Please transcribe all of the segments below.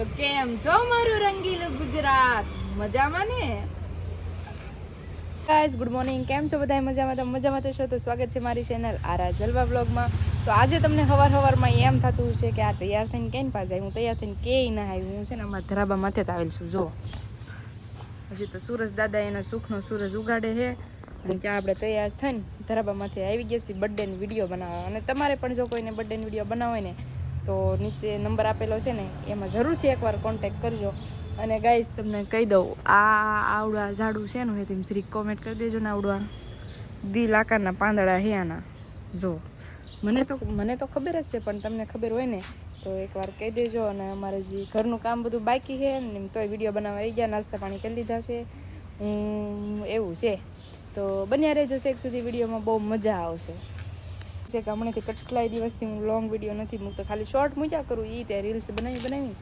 તો કેમ છો મારું રંગીલું ગુજરાત? મજામાં ને? ગાઈસ ગુડ મોર્નિંગ કેમ છો બધા મજામાં? તમે મજામાં થશો તો સ્વાગત છે મારી ચેનલ આરા જલવા બ્લોગમાં તો આજે તમને સવાર સવારમાં એમ થતું છે કે આ તૈયાર થઈને કેમ પાસે આવી હું તૈયાર થઈને કે ના આવી હું છે ને અમારા ધરાબા માથે આવેલ છું. જો. હજી તો સુરજ દાદા એનો સુખનો સૂરજ ઉગાડે છે. અને ત્યાં આપણે તૈયાર થઈને ધરાબા માથે આવી ગયા છીએ. બર્થડેનો વીડિયો બનાવવા. અને તમારે પણ જો કોઈને બર્થડેનો વીડિયો બનાવો ને તો નીચે નંબર આપેલો છે ને, એમાં જરૂરથી એકવાર કોન્ટેક કરજો. અને ગાઈસ તમને કહી દઉં, આ આવડા ઝાડું છે ને તેમ શ્રી કોમેન્ટ કરી દેજો ને આવડવા દિલ આકારના પાંદડા હે આના. જો. મને તો મને તો ખબર જ છે, પણ તમને ખબર હોય ને, તો એકવાર કહી દેજો અને અમારે જે ઘરનું કામ બધું બાકી છે ને તોય વીડિયો બનાવવા આવી ગયા, નાસ્તા પાણી કરી લીધા છે. એવું છે. તો બન્યા રહેજો એક સુધી વિડીયોમાં બહુ મજા આવશે. છે કે હમણાંથી કેટલાય દિવસથી હું લોંગ વીડિયો નથી મૂકતો. ખાલી શોર્ટ મૂક્યા કરું એ તે રીલ્સ બનાવી બનાવી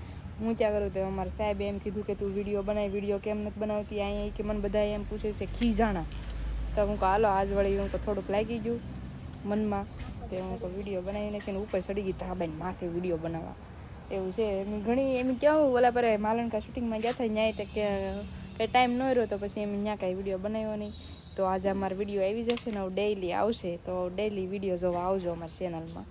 મૂક્યા કરું. તો અમારા સાહેબે એમ કીધું કે તું વીડિયો બનાવી વીડિયો કેમ નથી બનાવતી? અહીંયા કે મને બધા એમ પૂછે છે ખીજાણા તો હું કહું, હાલો, આજ વળી હું થોડુંક લાગી ગયું મનમાં. તે હું કહું વીડિયો બનાવી નાખીને ઉપર ચડી ગઈ? ધાબાઈને માથે વીડિયો બનાવવા. એવું છે. એમ ઘણી, એમ કેવું ઓલા પર માલણકા શૂટિંગમાં ગયા થાય ન્યાય તે કે ટાઈમ ન રહ્યો તો પછી એમ ત્યાં કાંઈ વીડિયો બનાવ્યો નહીં. તો આજે અમારો વીડિયો આવી જશે ને ડેઈલી આવશે તો ડેઈલી વીડિયો જોવા આવજો અમારી ચેનલમાં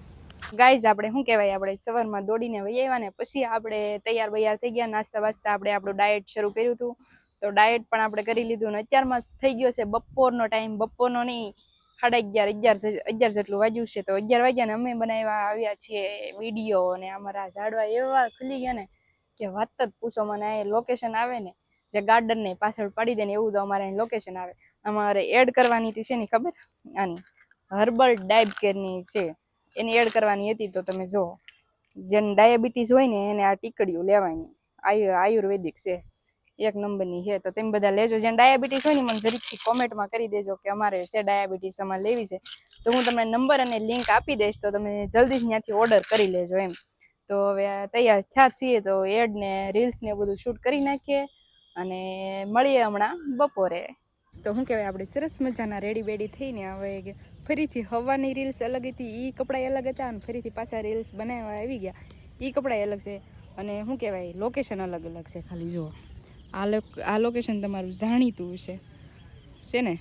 ગાઈઝ આપણે શું કહેવાય? આપણે સવારમાં દોડીને વહી આવ્યા ને પછી આપણે તૈયાર બૈયાર થઈ ગયા, નાસ્તા વાસ્તા આપણે આપણું ડાયટ શરૂ કર્યું હતું. તો ડાયટ પણ આપણે કરી લીધું ને અત્યારમાં થઈ ગયો છે બપોરનો ટાઈમ બપોરનો નહીં, સાડા અગિયાર અગિયાર અગિયાર જેટલું વાગ્યું છે. તો અગિયાર વાગ્યા ને અમે બનાવ્યા, આવ્યા છીએ વીડિયો અને અમારા ઝાડવા એવા ખુલી ગયા ને કે વાત જ પૂછો, મને આ લોકેશન આવે ને, જે ગાર્ડનને પાછળ પાડી દે ને એવું તો અમારે લોકેશન આવે. અમારે એડ કરવાની હતી છે ને ખબર? આની હર્બલ ડાયબ કેરની છે. એની એડ કરવાની હતી તો તમે જુઓ. જેને ડાયાબિટીસ હોય ને, એને આ ટીકડીઓ લેવાની. આયુ, આયુર્વેદિક છે. એક નંબરની છે. તો તેમ બધા લેજો. જેને ડાયાબિટીસ હોય ને, મને જરીકથી કોમેન્ટમાં કરી દેજો કે અમારે છે ડાયાબિટીસ અમારે લેવી છે. તો હું તમને નંબર અને લિંક આપી દઈશ, તો તમે જલ્દી જ ત્યાંથી ઓર્ડર કરી લેજો એમ. તો હવે તૈયાર થયા છીએ, તો એડ ને રીલ્સ ને બધું શૂટ કરી નાખીએ. અને મળીએ હમણાં બપોરે. તો શું કહેવાય, આપણે સરસ મજાના રેડી બેડી થઈને હવે ફરીથી હવાની રીલ્સ અલગ હતી એ કપડાં અલગ હતા અને ફરીથી પાછા રીલ્સ બનાવવા આવી ગયા. એ કપડાં અલગ છે અને શું કહેવાય લોકેશન અલગ અલગ છે ખાલી જુઓ. આ લોક આ લોકેશન તમારું જાણીતું છે છે ને?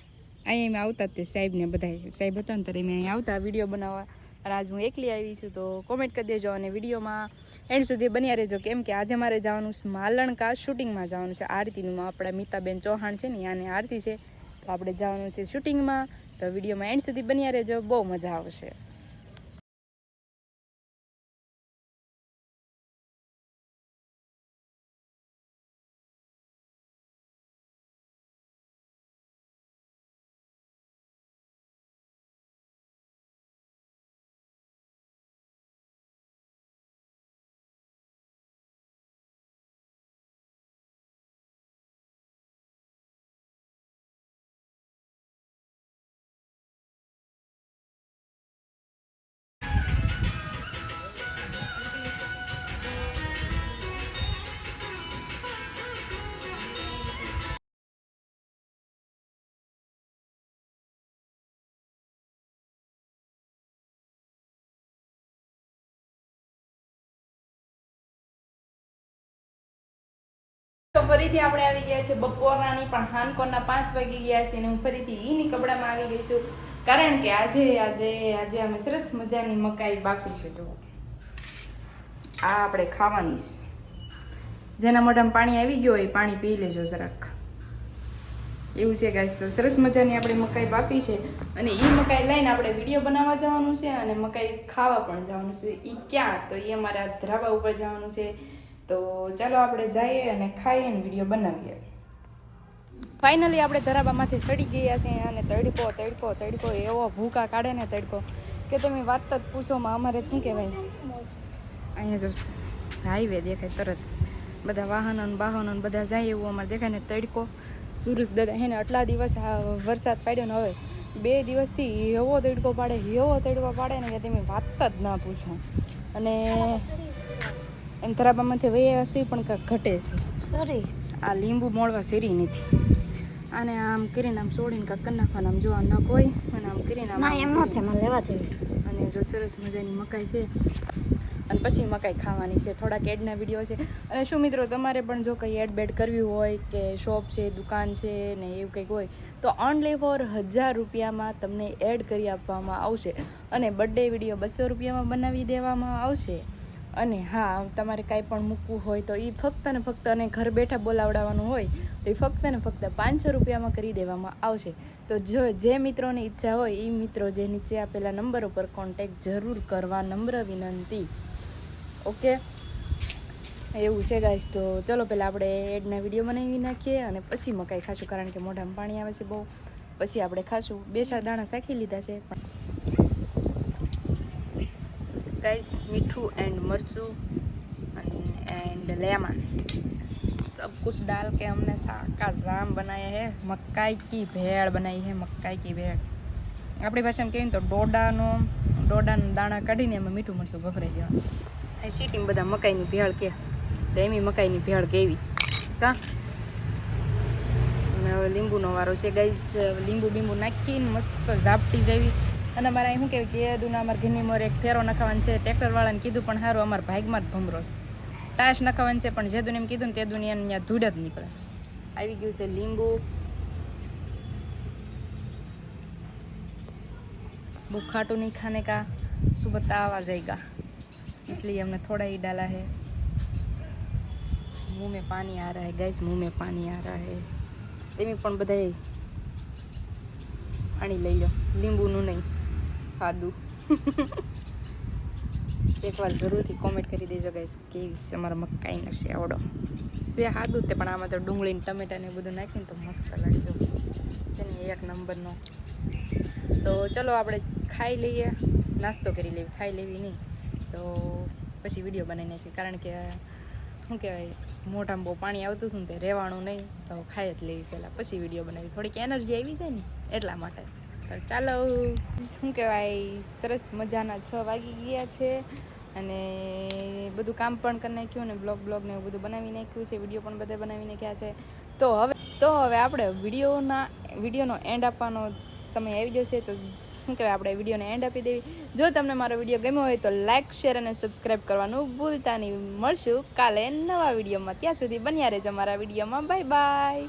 અહીંયા મેં આવતા જ તે સાહેબને બધા સાહેબ હતા ને ત્યારે મેં અહીં આવતા વીડિયો બનાવવા. અને આજ હું એકલી આવી છું તો કોમેન્ટ કરી દેજો અને વિડીયોમાં એન્ડ સુધી બન્યા રહેજો. કેમ કે આજે મારે જવાનું છે માલણકા શૂટિંગમાં જવાનું છે. આરતીનું આપણા મિતાબેન ચૌહાણ છે ને, યાને આરતી છે. તો આપણે જવાનું છે શૂટિંગમાં. તો વિડીયોમાં એન્ડ સુધી બન્યા રહેજો. બહુ મજા આવશે. ફરીથી આપણે આવી ગયા છે બપોરનાની, પણ હાનકોરના પાંચ વાગી ગયા છે અને હું ફરીથી ઈની કપડામાં આવી ગઈ છું. કારણ કે આજે આજે આજે અમે સરસ મજાની મકાઈ બાફી છે, જુઓ. આ આપણે ખાવાની જેના મોઢામાં પાણી આવી ગયું હોય એ પાણી પી લેજો જરાક. એવું છે ગાય તો સરસ મજાની આપણે મકાઈ બાફી છે. અને એ મકાઈ લઈને આપણે વીડિયો બનાવવા જવાનું છે અને મકાઈ ખાવા પણ જવાનું છે. એ ક્યાં? તો એ અમારા ધરાબા ઉપર જવાનું છે. તો ચાલો આપણે જઈએ અને ખાઈએ અને વીડિયો બનાવીએ. ફાઇનલી આપણે ધરાબામાંથી સડી ગયા છીએ અને તડકો તડકો તડકો, એવો ભૂકા કાઢે ને તડકો કે તમે વાત જ પૂછોમાં અમારે શું કહેવાય? અહીંયા જો હાઈવે દેખાય તરત. બધા વાહનો વાહનો બધા જાય એવું અમારે દેખાય ને તડકો. સુરજ દાદા એને આટલા દિવસ વરસાદ પાડ્યો ને હવે બે દિવસથી એવો તડકો પાડે, એવો તડકો પાડે ને કે તમે વાત જ ના પૂછો. અને એમ ધરાબામાંથી વહી હશે પણ કાંઈક ઘટે છે. સોરી. આ લીંબુ મોળવા શેરી નથી. આને આમ કરીને આમ છોડીને કાંક કરી નાખવાના આમ જોવા ન કોઈ અને આમ કરીને આમ એમ ન થાય મને લેવા જેવી. અને જો સરસ મજાની મકાઈ છે અને પછી મકાઈ ખાવાની છે. થોડાક એડના વીડિયો છે. અને શું મિત્રો તમારે પણ જો કંઈ એડ બેડ કરવી હોય કે શોપ છે દુકાન છે ને એવું કંઈક હોય તો ઓનલી ફોર હજાર રૂપિયામાં તમને એડ કરી આપવામાં આવશે. અને બર્થડે વીડિયો બસો રૂપિયામાં બનાવી દેવામાં આવશે. અને હા તમારે કાંઈ પણ મૂકવું હોય તો એ ફક્ત ને ફક્ત અને ઘર બેઠા બોલાવડાવવાનું હોય, તો એ ફક્ત ને ફક્ત પાંચસો રૂપિયામાં કરી દેવામાં આવશે. તો જો જે મિત્રોની ઈચ્છા હોય એ મિત્રો જે નીચે આપેલા નંબર ઉપર કોન્ટેક જરૂર કરવા નમ્ર વિનંતી. ઓકે? એવું છે ગાઈશ તો ચલો પહેલાં આપણે એડના વીડિયો બનાવી નાખીએ અને પછી મકાઈ ખાશું, કારણ કે મોઢામાં પાણી આવે છે બહુ. પછી આપણે ખાશું. બે ચાર દાણા શાખી લીધા છે, પણ गाइस मीठू एंड मरचू एंड लेमन सब कुछ डाल के हमने साका जाम बनाया है मकाई की भेड़ बनाई है मकाई की भेड़ આપણી ભાષામાં કહીએ ને તો ડોડાનો ડોડાના દાણા કાઢીને એમાં મીઠું મરચું ભભરાઈ દેવાનું આ સિટીમાં બધા મકાઈની ભેળ કે તો એમી મકાઈની ભેળ કેવી કા અને હવે લીંબુનો વારો છે ગાઈસ લીંબુ બીંબુ નાખીને મસ્ત ઝાપટી જેવી અને અમારે અહીં શું કહેવાય કે એ દુના અમારા ઘરની મોર એક ફેરો નખાવાનું છે ટ્રેક્ટરવાળાને કીધું પણ સારું અમારા ભાગમાં જ ભમરો છે ટાશ નખાવાનું છે પણ જે દુને એમ કીધું ને તે દુનિયા ત્યાં ધૂળ જ નીકળે આવી ગયું છે લીંબુ वो खाटू नहीं खाने का सुबह ताव आ जाएगा इसलिए हमने थोड़ा ही डाला है मुंह में पानी आ रहा है गैस मुंह में पानी आ रहा है તેમી પણ બધાએ પાણી લઈ લો લીંબુનું નહીં સાદું એકવાર જરૂરથી કોમેન્ટ કરી દેજો ગાઈસ કેવી છે મકાઈ મકાઈનો શેવડો. છે સાદું તે પણ આમાં તો ડુંગળીને ટમેટા ને બધું નાખીને તો મસ્ત લાગજો. છે ને એક નંબરનો. તો ચલો આપણે ખાઈ લઈએ. નાસ્તો કરી લેવી, ખાઈ લેવી નહીં. તો પછી વીડિયો બનાવી નાખીએ. કારણ કે, શું કહેવાય, મોઢામાં બહુ પાણી આવતું હતું ને તે રહેવાનું નહીં. તો ખાઈ જ લેવી પહેલાં. પછી વીડિયો બનાવી. થોડીક એનર્જી આવી જાય ને એટલા માટે. તો ચાલો. શું કહેવાય, સરસ મજાના છ વાગી ગયા છે અને બધું કામ પણ કરી નાખ્યું અને બ્લોગ બ્લોગ ને એવું બધું બનાવી નાખ્યું છે, વીડિયો પણ બધા બનાવી નાખ્યા છે. તો હવે તો હવે આપણે વિડીયોના, વિડીયોનો એન્ડ આપવાનો સમય આવી જશે તો શું કહેવાય, આપણે વિડીયોને એન્ડ આપી દેવી. જો તમને મારો વીડિયો ગમ્યો હોય તો લાઇક શેર અને સબસ્ક્રાઈબ કરવાનું ભૂલતા નહીં. મળશું કાલે નવા વિડીયોમાં. ત્યાં સુધી બન્યા રહેજો મારા વિડીયોમાં. Bye bye